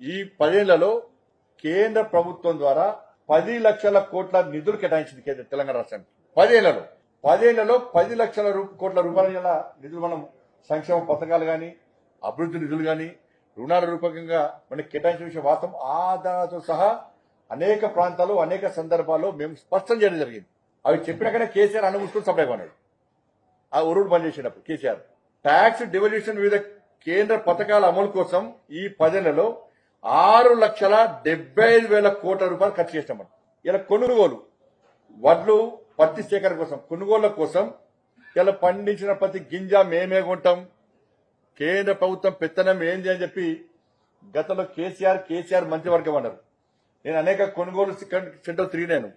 ఈ పదేళ్ళలో కేంద్ర ప్రభుత్వం ద్వారా పది లక్షల కోట్ల నిధులు కేటాయించింది కేంద్ర తెలంగాణ రాష్ట్రానికి పదేళ్ళలో. పదేళ్ళలో పది లక్షల కోట్ల రూపాయల నిధులు మనం సంక్షేమ పథకాలు కానీ అభివృద్ధి నిధులు కానీ రుణాల రూపకంగా మనకి కేటాయించిన విషయం వాస్తవం. ఆధారతో సహా అనేక ప్రాంతాలు అనేక సందర్భాల్లో మేము స్పష్టం చేయడం జరిగింది. అవి చెప్పినాకనే కేసీఆర్ అనుమూసుకుని సప్లై కొన్నాడు ఆ ఉరుడు పనిచేసేటప్పుడు కేసీఆర్. ట్యాక్స్ డివల్యూషన్ వివిధ కేంద్ర పథకాల అమలు కోసం ఈ పదేళ్ళలో ఆరు లక్షల డెబ్బై ఐదు వేల కోట్ల రూపాయలు ఖర్చు చేసినాం ఇలా కొనుగోలు. వడ్లు పత్తి సేకరణ కోసం కొనుగోళ్ళ కోసం ఇలా పండించిన ప్రతి గింజ మేమే కొంటాం. కేంద్ర ప్రభుత్వం పెత్తనం ఏంది అని చెప్పి గతంలో కేసీఆర్ కేసీఆర్ మంత్రివర్గం అన్నారు. నేను అనేక కొనుగోలు సెంటర్ సెంటర్ తిరిగినాను.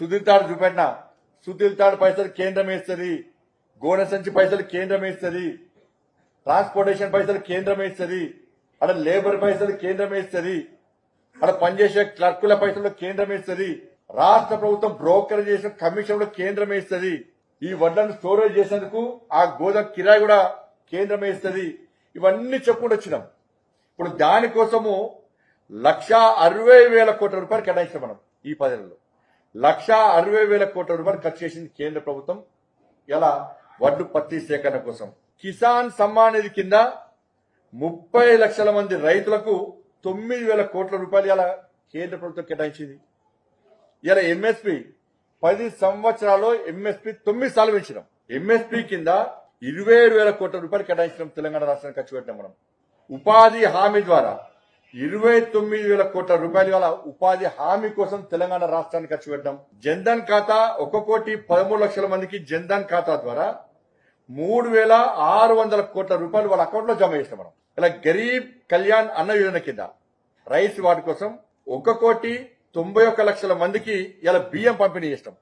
సుధీర్ తాడు చూపెట్టిన సుధీర్ తాడు పైసలు కేంద్రం వేస్తుంది గోనె సంచి పైసలు కేంద్రం వేస్తుంది ట్రాన్స్పోర్టేషన్ పైసలు కేంద్రం వేస్తుంది అక్కడ లేబర్ పైసలు కేంద్రం వేస్తుంది. అక్కడ పనిచేసే క్లర్కుల పైసలు కేంద్రం వేస్తుంది. రాష్ట్ర ప్రభుత్వం బ్రోకర్ చేసిన కమిషన్లు కేంద్రం వేస్తుంది. ఈ వడ్లను స్టోరేజ్ చేసేందుకు ఆ గోదాం కిరాయి కూడా కేంద్రం వేస్తుంది. ఇవన్నీ చెప్పుకుంటూ వచ్చినాం. ఇప్పుడు దానికోసము లక్ష అరవై వేల కోట్ల రూపాయలు కేటాయించాం మనం ఈ పదేళ్ళలో లక్ష అరవై వేల కోట్ల రూపాయలు ఖర్చు చేసింది కేంద్ర ప్రభుత్వం. ఎలా? వడ్లు పత్తి సేకరణ కోసం. కిసాన్ సమ్మాన్ నిధి కింద ముప్పై లక్షల మంది రైతులకు తొమ్మిది వేల కోట్ల రూపాయలు ఇలా కేంద్ర ప్రభుత్వం కేటాయించింది. ఇలా ఎంఎస్పి పది సంవత్సరాల్లో ఎంఎస్పి తొమ్మిది సార్లు పెంచినాం. ఎంఎస్పి కింద ఇరవై ఏడు వేల కోట్ల రూపాయలు కేటాయించడం తెలంగాణ రాష్ట్రానికి ఖర్చు పెట్టినాం మనం. ఉపాధి హామీ ద్వారా ఇరవై తొమ్మిది వేల కోట్ల రూపాయలు గల ఉపాధి హామీ కోసం తెలంగాణ రాష్ట్రానికి ఖర్చు పెట్టడం జన్ధన్ ఖాతా ఒక కోటి పదమూడు లక్షల మందికి జన్ధన్ ఖాతా ద్వారా మూడు వేల ఆరు వందల కోట్ల రూపాయలు వాళ్ళ అకౌంట్లో జమ చేస్తాం మనం. ఇలా గరీబ్ కళ్యాణ్ అన్న యోజన కింద రైస్ వాటి కోసం ఒక కోటి తొంభై ఒక్క లక్షల మందికి ఇలా బియ్యం పంపిణీ చేస్తాం.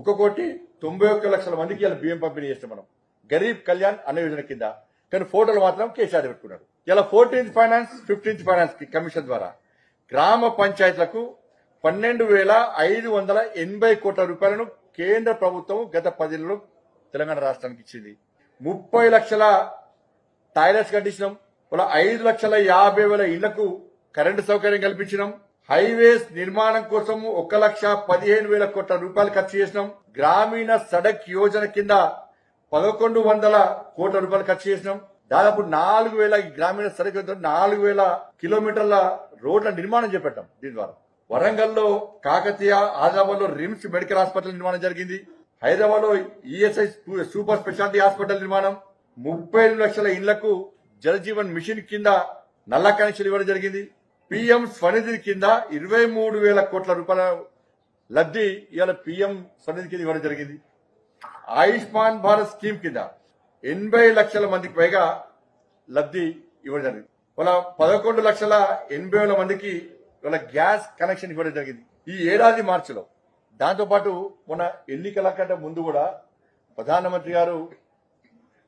ఒక కోటి తొంభై ఒక్క లక్షల మందికి ఇలా బియ్యం పంపిణీ చేస్తాం మనం. గరీబ్ కళ్యాణ్ అన్న యోజన కింద. కానీ ఫోటోలు మాత్రం కేసీఆర్ పెట్టుకున్నారు. ఇలా fourteenth finance fifteenth finance commission ద్వారా గ్రామ పంచాయతీలకు పన్నెండు వేల ఐదు వందల ఎనభై కోట్ల రూపాయలను కేంద్ర ప్రభుత్వం గత పదిలో తెలంగాణ రాష్ట్రానికి ఇచ్చింది. ముప్పై లక్షల టాయిలెట్స్ కట్టించినాం. ఇలా ఐదు లక్షల యాభై వేల ఇళ్ళకు కరెంటు సౌకర్యం కల్పించినాం. హైవేస్ నిర్మాణం కోసం ఒక లక్ష పదిహేను వేల కోట్ల రూపాయలు ఖర్చు చేసినాం. గ్రామీణ సడక్ యోజన కింద పదకొండు వందల కోట్ల రూపాయలు ఖర్చు చేసినాం. దాదాపు నాలుగు వేల గ్రామీణ సడక్ నాలుగు వేల కిలోమీటర్ల రోడ్ల నిర్మాణం చేపట్టాం దీని ద్వారా. వరంగల్లో కాకతీయ ఆదిలాబాద్లో రిమ్స్ మెడికల్ హాస్పిటల్ నిర్మాణం జరిగింది. హైదరాబాద్లో ఈఎస్ఐ సూపర్ స్పెషాలిటీ హాస్పిటల్ నిర్మాణం. ముప్పై లక్షల ఇళ్ళకు జలజీవన్ మిషన్ కింద నల్ల కనెక్షన్ ఇవ్వడం జరిగింది. పిఎం స్వనిధి కింద ఇరవై మూడు వేల కోట్ల రూపాయల లబ్ధి ఇవాళ పిఎం స్వనిధి కింద ఇవ్వడం జరిగింది. ఆయుష్మాన్ భారత్ స్కీమ్ కింద ఎనభై లక్షల మందికి పైగా లబ్ధి ఇవ్వడం జరిగింది. వాళ్ళ పదకొండు లక్షల ఎనభై వేల మందికి వాళ్ళ గ్యాస్ కనెక్షన్ ఇవ్వడం జరిగింది. ఈ ఏడాది మార్చిలో దాంతోపాటు మొన్న ఎన్నికల కంటే ముందు కూడా ప్రధానమంత్రి గారు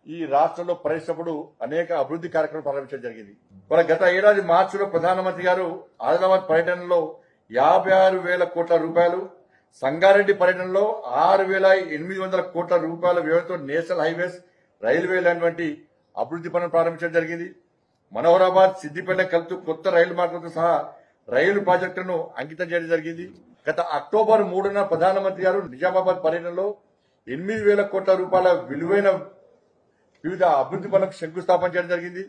ఈ రాష్ట్రంలో పర్యటించినప్పుడు అనేక అభివృద్ధి కార్యక్రమాలు ప్రారంభించడం జరిగింది. మన గత ఏడాది మార్చిలో ప్రధానమంత్రి గారు ఆదిలాబాద్ పర్యటనలో యాభై ఆరు వేల కోట్ల రూపాయలు సంగారెడ్డి పర్యటనలో ఆరు వేల ఎనిమిది వందల కోట్ల రూపాయల వ్యయంతో నేషనల్ హైవేస్ రైల్వే వంటి అభివృద్ధి పనులు ప్రారంభించడం జరిగింది. మనోహరాబాద్ సిద్దిపేట కలుతూ కొత్త రైలు మార్గంతో సహా రైలు ప్రాజెక్టును అంకితం చేయడం జరిగింది. గత అక్టోబర్ మూడున ప్రధానమంత్రి గారు నిజామాబాద్ పర్యటనలో ఎనిమిది వేల కోట్ల రూపాయల విలువైన వివిధ అభివృద్ధి పనులకు శంకుస్థాపన చేయడం జరిగింది.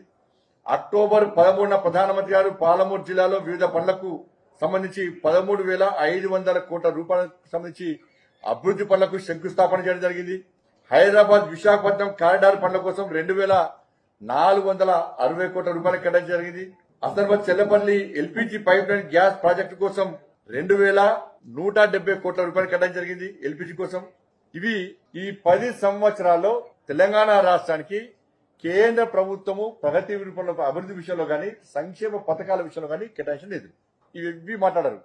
అక్టోబర్ పదమూడున ప్రధానమంత్రి గారు పాలమూరు జిల్లాలో వివిధ పనులకు సంబంధించి పదమూడు వేల ఐదు వందల కోట్ల రూపాయలకు సంబంధించి అభివృద్ధి పనులకు శంకుస్థాపన చేయడం జరిగింది. హైదరాబాద్ విశాఖపట్నం కారిడార్ పనుల కోసం రెండు వేల నాలుగు వందల అరవై కోట్ల రూపాయలు కేటాయించడం జరిగింది. Asarbad Chellapalli LPG pipeline gas project కోసం రెండు వేల నూట డెబ్బై కోట్ల రూపాయలు కేటాయించడం జరిగింది ఎల్పిజి కోసం. ఇవి ఈ పది సంవత్సరాల్లో తెలంగాణ రాష్ట్రానికి కేంద్ర ప్రభుత్వము ప్రగతి రూపంలో అభివృద్ధి విషయంలో కానీ సంక్షేమ పథకాల విషయంలో కానీ కేటాయించడం లేదు. ఇవి ఇవి మాట్లాడారు.